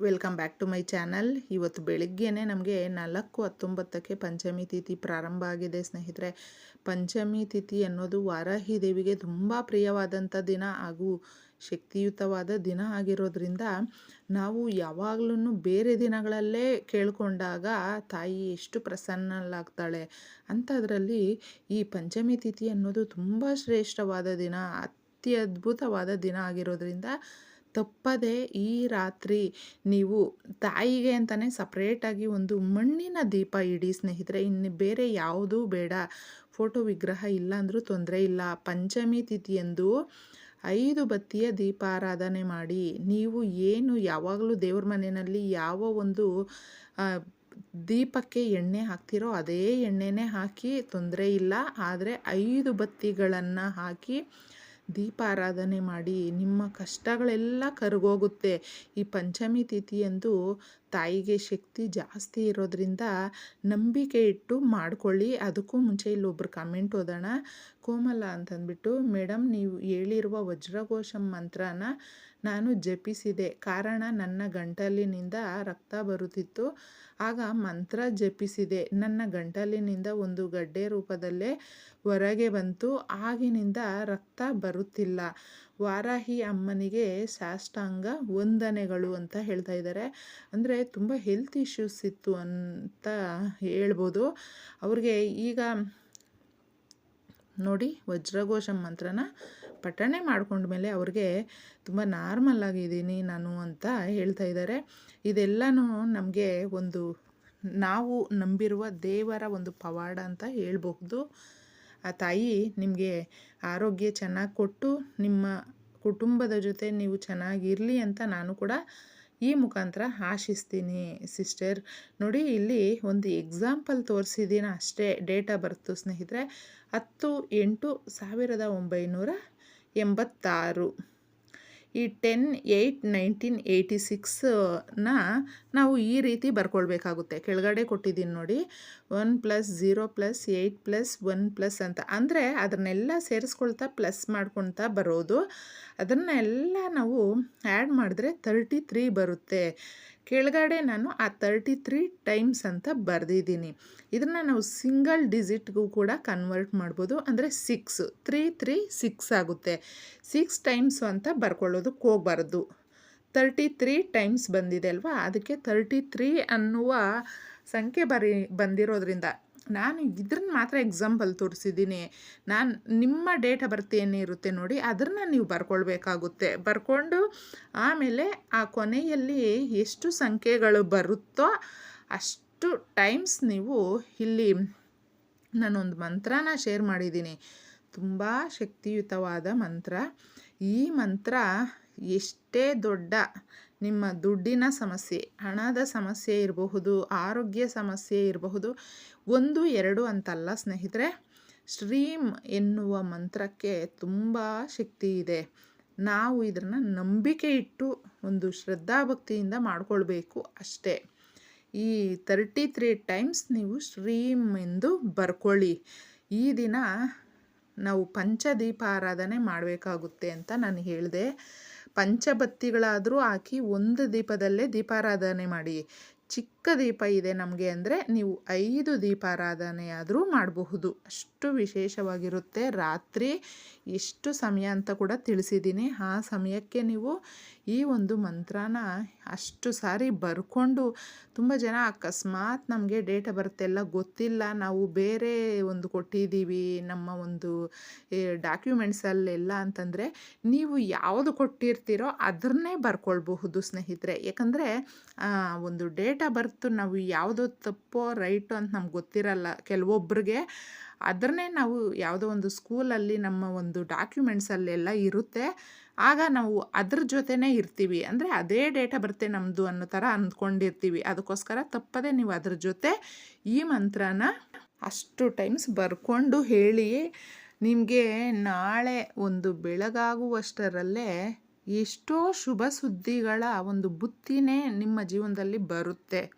Welcome back to my channel ಇವತ್ತು ಬೆಳಿಗ್ಗೆನೆ ನಮಗೆ ನಾಲ್ಕು ಹತ್ತೊಂಬತ್ತಕ್ಕೆ ಪಂಚಮಿ ತಿಥಿ ಪ್ರಾರಂಭ ಆಗಿದೆ. ಸ್ನೇಹಿತರೆ, ಪಂಚಮಿ ತಿಥಿ ಅನ್ನೋದು ವಾರಾಹಿ ದೇವಿಗೆ ತುಂಬ ಪ್ರಿಯವಾದಂಥ ದಿನ ಹಾಗೂ ಶಕ್ತಿಯುತವಾದ ದಿನ ಆಗಿರೋದ್ರಿಂದ ನಾವು ಯಾವಾಗಲೂ ಬೇರೆ ದಿನಗಳಲ್ಲೇ ಕೇಳಿಕೊಂಡಾಗ ತಾಯಿ ಎಷ್ಟು ಪ್ರಸನ್ನಲಾಗ್ತಾಳೆ ಅಂಥದ್ರಲ್ಲಿ ಈ ಪಂಚಮಿ ತಿಥಿ ಅನ್ನೋದು ತುಂಬ ಶ್ರೇಷ್ಠವಾದ ದಿನ, ಅತ್ಯದ್ಭುತವಾದ ದಿನ ಆಗಿರೋದ್ರಿಂದ ತಪ್ಪದೆ ಈ ರಾತ್ರಿ ನೀವು ತಾಯಿಗೆ ಅಂತಲೇ ಸಪ್ರೇಟಾಗಿ ಒಂದು ಮಣ್ಣಿನ ದೀಪ ಇಡಿ ಸ್ನೇಹಿತರೆ. ಇನ್ನು ಬೇರೆ ಯಾವುದೂ ಬೇಡ. ಫೋಟೋ ವಿಗ್ರಹ ಇಲ್ಲ ಅಂದರೂ ತೊಂದರೆ ಇಲ್ಲ. ಪಂಚಮಿ ತಿಥಿಯಂದು ಐದು ಬತ್ತಿಯ ದೀಪಾರಾಧನೆ ಮಾಡಿ, ನೀವು ಏನು ಯಾವಾಗಲೂ ದೇವ್ರ ಮನೆಯಲ್ಲಿ ಯಾವ ಒಂದು ದೀಪಕ್ಕೆ ಎಣ್ಣೆ ಹಾಕ್ತಿರೋ ಅದೇ ಎಣ್ಣೆನೇ ಹಾಕಿ ತೊಂದರೆ ಇಲ್ಲ. ಆದರೆ ಐದು ಬತ್ತಿಗಳನ್ನು ಹಾಕಿ ದೀಪಾರಾಧನೆ ಮಾಡಿ ನಿಮ್ಮ ಕಷ್ಟಗಳೆಲ್ಲ ಕರಗೋಗುತ್ತೆ. ಈ ಪಂಚಮಿ ತಿಥಿಯಂದು ತಾಯಿಗೆ ಶಕ್ತಿ ಜಾಸ್ತಿ ಇರೋದ್ರಿಂದ ನಂಬಿಕೆ ಇಟ್ಟು ಮಾಡ್ಕೊಳ್ಳಿ. ಅದಕ್ಕೂ ಮುಂಚೆ ಇಲ್ಲೊಬ್ರು ಕಮೆಂಟ್ ಓದೋಣ. ಕೋಮಲ ಅಂತಂದ್ಬಿಟ್ಟು ಮೇಡಮ್ ನೀವು ಹೇಳಿರುವ ವಜ್ರಘೋಷಂ ಮಂತ್ರನ ನಾನು ಜಪಿಸಿದೆ. ಕಾರಣ ನನ್ನ ಗಂಟಲಿನಿಂದ ರಕ್ತ ಬರುತ್ತಿತ್ತು. ಆಗ ಮಂತ್ರ ಜಪಿಸಿದೆ. ನನ್ನ ಗಂಟಲಿನಿಂದ ಒಂದು ಗಡ್ಡೆ ರೂಪದಲ್ಲೇ ಹೊರಗೆ ಬಂತು. ಆಗಿನಿಂದ ರಕ್ತ ಬರುತ್ತಿಲ್ಲ. ವಾರಾಹಿ ಅಮ್ಮನಿಗೆ ಸಾಷ್ಟಾಂಗ ವಂದನೆಗಳು ಅಂತ ಹೇಳ್ತಾ ಇದ್ದಾರೆ. ಅಂದರೆ ತುಂಬ ಹೆಲ್ತ್ ಇಶ್ಯೂಸ್ ಇತ್ತು ಅಂತ ಹೇಳ್ಬೋದು. ಅವ್ರಿಗೆ ಈಗ ನೋಡಿ ವಜ್ರಘೋಷ ಮಂತ್ರನ ಪಠಣೆ ಮಾಡ್ಕೊಂಡ್ಮೇಲೆ ಅವ್ರಿಗೆ ತುಂಬ ನಾರ್ಮಲ್ ಆಗಿದ್ದೀನಿ ನಾನು ಅಂತ ಹೇಳ್ತಾ ಇದ್ದಾರೆ. ಇದೆಲ್ಲನೂ ನಮಗೆ ಒಂದು ನಾವು ನಂಬಿರುವ ದೇವರ ಒಂದು ಪವಾಡ ಅಂತ ಹೇಳ್ಬಹುದು. ಆ ತಾಯಿ ನಿಮಗೆ ಆರೋಗ್ಯ ಚೆನ್ನಾಗಿ ಕೊಟ್ಟು ನಿಮ್ಮ ಕುಟುಂಬದ ಜೊತೆ ನೀವು ಚೆನ್ನಾಗಿರಲಿ ಅಂತ ನಾನು ಕೂಡ ಈ ಮುಖಾಂತರ ಆಶಿಸ್ತೀನಿ, ಸಿಸ್ಟರ್. ನೋಡಿ, ಇಲ್ಲಿ ಒಂದು ಎಕ್ಸಾಂಪಲ್ ತೋರಿಸಿದ್ದೀನಿ ಅಷ್ಟೇ, ಡೇಟಾ ಬರ್ತು ಸ್ನೇಹಿತರೆ. ಹತ್ತು ಎಂಟು ಸಾವಿರದ ಒಂಬೈನೂರ ಎಂಬತ್ತಾರು. ಈ ಟೆನ್ ಏಯ್ಟ್ ನೈನ್ಟೀನ್ ಏಯ್ಟಿ ಸಿಕ್ಸನ್ನ ನಾವು ಈ ರೀತಿ ಬರ್ಕೊಳ್ಬೇಕಾಗುತ್ತೆ. ಕೆಳಗಡೆ ಕೊಟ್ಟಿದ್ದೀನಿ ನೋಡಿ. One plus zero plus eight plus one plus ಅಂತ. ಅಂದರೆ ಅದನ್ನೆಲ್ಲ ಸೇರಿಸ್ಕೊಳ್ತಾ ಪ್ಲಸ್ ಮಾಡ್ಕೊಳ್ತಾ ಬರೋದು. ಅದನ್ನೆಲ್ಲ ನಾವು ಆ್ಯಡ್ ಮಾಡಿದ್ರೆ ತರ್ಟಿ ತ್ರೀ ಬರುತ್ತೆ. ಕೆಳಗಡೆ ನಾನು ಆ ತರ್ಟಿ ತ್ರೀ ಟೈಮ್ಸ್ ಅಂತ ಬರೆದಿದ್ದೀನಿ. ಇದನ್ನು ನಾವು ಸಿಂಗಲ್ ಡಿಜಿಟ್ಗೂ ಕೂಡ ಕನ್ವರ್ಟ್ ಮಾಡ್ಬೋದು. ಅಂದರೆ ಸಿಕ್ಸ್ ತ್ರೀ ತ್ರೀ ಸಿಕ್ಸ್ ಆಗುತ್ತೆ. ಸಿಕ್ಸ್ ಟೈಮ್ಸು ಅಂತ ಬರ್ಕೊಳ್ಳೋದಕ್ಕೆ ಹೋಗ್ಬಾರ್ದು. ತರ್ಟಿ ತ್ರೀ ಟೈಮ್ಸ್ ಬಂದಿದೆ ಅಲ್ವಾ? ಅದಕ್ಕೆ ತರ್ಟಿ ತ್ರೀ ಅನ್ನುವ ಸಂಖ್ಯೆ ಬರಿ ಬಂದಿರೋದ್ರಿಂದ ನಾನು ಇದ್ರನ್ನ ಮಾತ್ರ ಎಕ್ಸಾಂಪಲ್ ತೋರಿಸಿದ್ದೀನಿ. ನಾನು ನಿಮ್ಮ ಡೇಟ್ ಬರ್ತ್ ಏನಿರುತ್ತೆ ನೋಡಿ ಅದನ್ನು ನೀವು ಬರ್ಕೊಳ್ಬೇಕಾಗುತ್ತೆ. ಬರ್ಕೊಂಡು ಆಮೇಲೆ ಆ ಕೊನೆಯಲ್ಲಿ ಎಷ್ಟು ಸಂಖ್ಯೆಗಳು ಬರುತ್ತೋ ಅಷ್ಟು ಟೈಮ್ಸ್ ನೀವು ಇಲ್ಲಿ ನಾನೊಂದು ಮಂತ್ರನ ಶೇರ್ ಮಾಡಿದ್ದೀನಿ. ತುಂಬ ಶಕ್ತಿಯುತವಾದ ಮಂತ್ರ. ಈ ಮಂತ್ರ ಎಷ್ಟೇ ದೊಡ್ಡ ನಿಮ್ಮ ದುಡ್ಡಿನ ಸಮಸ್ಯೆ, ಹಣದ ಸಮಸ್ಯೆ ಇರಬಹುದು, ಆರೋಗ್ಯ ಸಮಸ್ಯೆ ಇರಬಹುದು, ಒಂದು, ಎರಡು ಅಂತಲ್ಲ ಸ್ನೇಹಿತರೆ. ಶ್ರೀಮ್ ಎನ್ನುವ ಮಂತ್ರಕ್ಕೆ ತುಂಬ ಶಕ್ತಿ ಇದೆ. ನಾವು ಇದನ್ನು ನಂಬಿಕೆ ಇಟ್ಟು ಒಂದು ಶ್ರದ್ಧಾಭಕ್ತಿಯಿಂದ ಮಾಡಿಕೊಳ್ಬೇಕು ಅಷ್ಟೇ. ಈ ತರ್ಟಿ ತ್ರೀ ಟೈಮ್ಸ್ ನೀವು ಶ್ರೀಮ್ ಎಂದು ಬರ್ಕೊಳ್ಳಿ. ಈ ದಿನ ನಾವು ಪಂಚದೀಪಾರಾಧನೆ ಮಾಡಬೇಕಾಗುತ್ತೆ ಅಂತ ನಾನು ಹೇಳಿದೆ. ಪಂಚಬತ್ತಿಗಳಾದರೂ ಹಾಕಿ ಒಂದು ದೀಪದಲ್ಲೇ ದೀಪಾರಾಧನೆ ಮಾಡಿ. ಚಿಕ್ಕ ದೀಪ ಇದೆ ನಮಗೆ ಅಂದರೆ ನೀವು ಐದು ದೀಪಾರಾಧನೆಯಾದರೂ ಮಾಡಬಹುದು. ಅಷ್ಟು ವಿಶೇಷವಾಗಿರುತ್ತೆ. ರಾತ್ರಿ ಎಷ್ಟು ಸಮಯ ಅಂತ ಕೂಡ ತಿಳಿಸಿದ್ದೀನಿ. ಆ ಸಮಯಕ್ಕೆ ನೀವು ಈ ಒಂದು ಮಂತ್ರನ ಅಷ್ಟು ಸಾರಿ ಬರ್ಕೊಂಡು ತುಂಬ ಜನ ಅಕಸ್ಮಾತ್ ನಮಗೆ ಡೇಟ್ ಬರುತ್ತೆಲ್ಲ ಗೊತ್ತಿಲ್ಲ. ನಾವು ಬೇರೆ ಒಂದು ಕೊಟ್ಟಿದ್ದೀವಿ ನಮ್ಮ ಒಂದು ಡಾಕ್ಯುಮೆಂಟ್ಸಲ್ಲೆಲ್ಲ ಅಂತಂದರೆ ನೀವು ಯಾವುದು ಕೊಟ್ಟಿರ್ತೀರೋ ಅದನ್ನೇ ಬರ್ಕೊಳ್ಬಹುದು ಸ್ನೇಹಿತರೆ. ಯಾಕಂದರೆ ಒಂದು ಡೇಟ್ ಆಫ್ ಬರ್ತ್ ನಾವು ಯಾವುದೋ ತಪ್ಪೋ ರೈಟು ಅಂತ ನಮ್ಗೆ ಗೊತ್ತಿರಲ್ಲ. ಕೆಲವೊಬ್ಬರಿಗೆ ಅದನ್ನೇ ನಾವು ಯಾವುದೋ ಒಂದು ಸ್ಕೂಲಲ್ಲಿ ನಮ್ಮ ಒಂದು ಡಾಕ್ಯುಮೆಂಟ್ಸಲ್ಲೆಲ್ಲ ಇರುತ್ತೆ. ಆಗ ನಾವು ಅದ್ರ ಜೊತೆನೇ ಇರ್ತೀವಿ. ಅಂದರೆ ಅದೇ ಡೇಟಾ ಬರುತ್ತೆ ನಮ್ಮದು ಅನ್ನೋ ಥರ ಅಂದ್ಕೊಂಡಿರ್ತೀವಿ. ಅದಕ್ಕೋಸ್ಕರ ತಪ್ಪದೆ ನೀವು ಅದ್ರ ಜೊತೆ ಈ ಮಂತ್ರನ ಅಷ್ಟು ಟೈಮ್ಸ್ ಬರ್ಕೊಂಡು ಹೇಳಿ. ನಿಮಗೆ ನಾಳೆ ಒಂದು ಬೆಳಗಾಗುವಷ್ಟರಲ್ಲೇ ಎಷ್ಟೋ ಶುಭ ಸುದ್ದಿಗಳ ಒಂದು ಬುತ್ತಿನೇ ನಿಮ್ಮ ಜೀವನದಲ್ಲಿ ಬರುತ್ತೆ.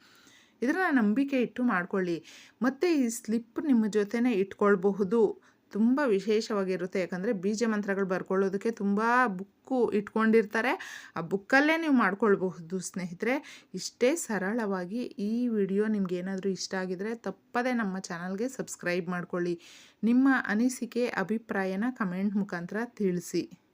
ಇದನ್ನ ನಂಬಿಕೆ ಇಟ್ಟು ಮಾಡ್ಕೊಳ್ಳಿ. ಮತ್ತು ಈ ಸ್ಲಿಪ್ ನಿಮ್ಮ ಜೊತೆನೇ ಇಟ್ಕೊಳ್ಬಹುದು. ತುಂಬ ವಿಶೇಷವಾಗಿರುತ್ತೆ. ಯಾಕಂದರೆ ಬೀಜ ಮಂತ್ರಗಳು ಬರ್ಕೊಳ್ಳೋದಕ್ಕೆ ತುಂಬ ಬುಕ್ ಬುಕ್ಕು ಇಟ್ಕೊಂಡಿರ್ತಾರೆ. ಆ ಬುಕ್ಕಲ್ಲೇ ನೀವು ಮಾಡ್ಕೊಳ್ಬಹುದು ಸ್ನೇಹಿತರೆ. ಇಷ್ಟೇ ಸರಳವಾಗಿ ಈ ವಿಡಿಯೋ ನಿಮ್ಗೆ ಏನಾದರೂ ಇಷ್ಟ ಆಗಿದರೆ ತಪ್ಪದೇ ನಮ್ಮ ಚಾನಲ್ಗೆ ಸಬ್ಸ್ಕ್ರೈಬ್ ಮಾಡ್ಕೊಳ್ಳಿ. ನಿಮ್ಮ ಅನಿಸಿಕೆ, ಅಭಿಪ್ರಾಯನ ಕಮೆಂಟ್ ಮುಖಾಂತರ ತಿಳಿಸಿ.